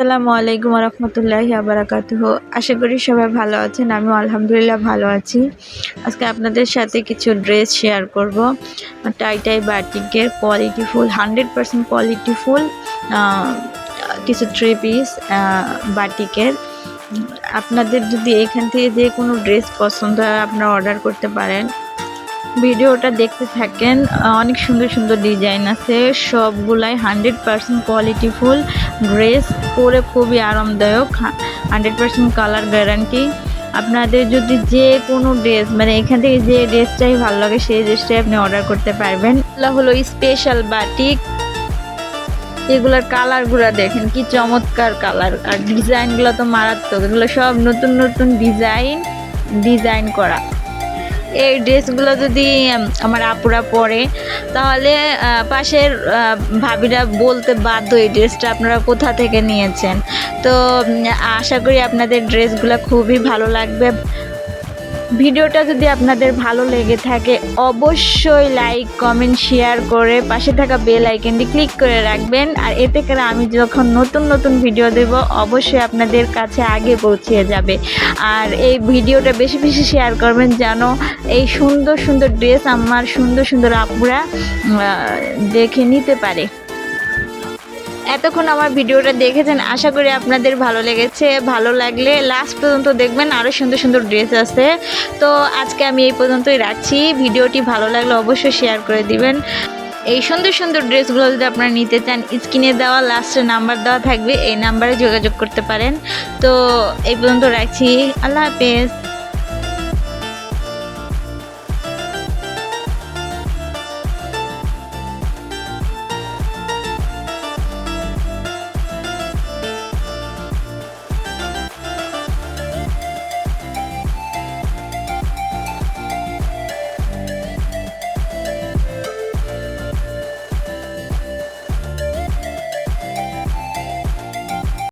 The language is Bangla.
আসসালামু আলাইকুম রহমতুল্লাহি আবরাকাতুহ। আশা করি সবাই ভালো আছেন আমি আলহামদুলিল্লাহ ভালো আছি। আজকে আপনাদের সাথে কিছু ড্রেস শেয়ার করব। টাই টাই বাটিকের quality full, hundred percent quality full কিছু থ্রি পিস বাটিকের। আপনাদের যদি এখান থেকে যে কোনো ড্রেস পছন্দ হয়, আপনারা অর্ডার করতে পারেন। ভিডিওটা দেখতে থাকেন অনেক সুন্দর সুন্দর ডিজাইন আছে, সবগুলাই hundred percent quality full dress পরে খুবই আরামদায়ক হান্ড্রেড পারসেন্ট কালার গ্যারান্টি আপনাদের যদি যে কোনো ড্রেস মানে এখান থেকে যে ড্রেসটাই ভালো লাগে, সেই ড্রেসটাই আপনি অর্ডার করতে পারবেন। হলো স্পেশাল বাটিক এগুলোর কালারগুলো দেখেন, কি চমৎকার কালার আর ডিজাইনগুলো তো মারাত্মক, এগুলো সব নতুন নতুন ডিজাইন ডিজাইন করা। এই ড্রেসগুলো যদি আমার আপুরা পরে, তাহলে পাশের ভাবিরা বলতে বাধ্য এই ড্রেসটা আপনারা কোথা থেকে নিয়েছেন। তো আশা করি আপনাদের ড্রেসগুলো খুবই ভালো লাগবে। ভিডিওটা যদি আপনাদের ভালো লেগে থাকে, অবশ্যই লাইক কমেন্ট শেয়ার করে পাশে থাকা বেল আইকনটি ক্লিক করে রাখবেন। আর এতে করে আমি যখন নতুন নতুন ভিডিও দেব, অবশ্যই আপনাদের কাছে আগে পৌঁছে যাবে। আর এই ভিডিওটা বেশি বেশি শেয়ার করবেন যেন এই সুন্দর সুন্দর ড্রেস আমার সুন্দর সুন্দর আপুরা দেখে নিতে পারে। এতক্ষণ আমার ভিডিওটা দেখেছেন, আশা করি আপনাদের ভালো লেগেছে, ভালো লাগলে লাস্ট পর্যন্ত দেখবেন আরও সুন্দর সুন্দর ড্রেস আছে। তো আজকে আমি এই পর্যন্তই রাখছি, ভিডিওটি ভালো লাগলে অবশ্যই শেয়ার করে দিবেন। এই সুন্দর সুন্দর ড্রেসগুলো যদি আপনারা নিতে চান, স্ক্রিনে দেওয়া লাস্টে নাম্বার দেওয়া থাকবে, এই নাম্বারে যোগাযোগ করতে পারেন। তো এই পর্যন্ত রাখছি, আল্লাহ হাফেজ।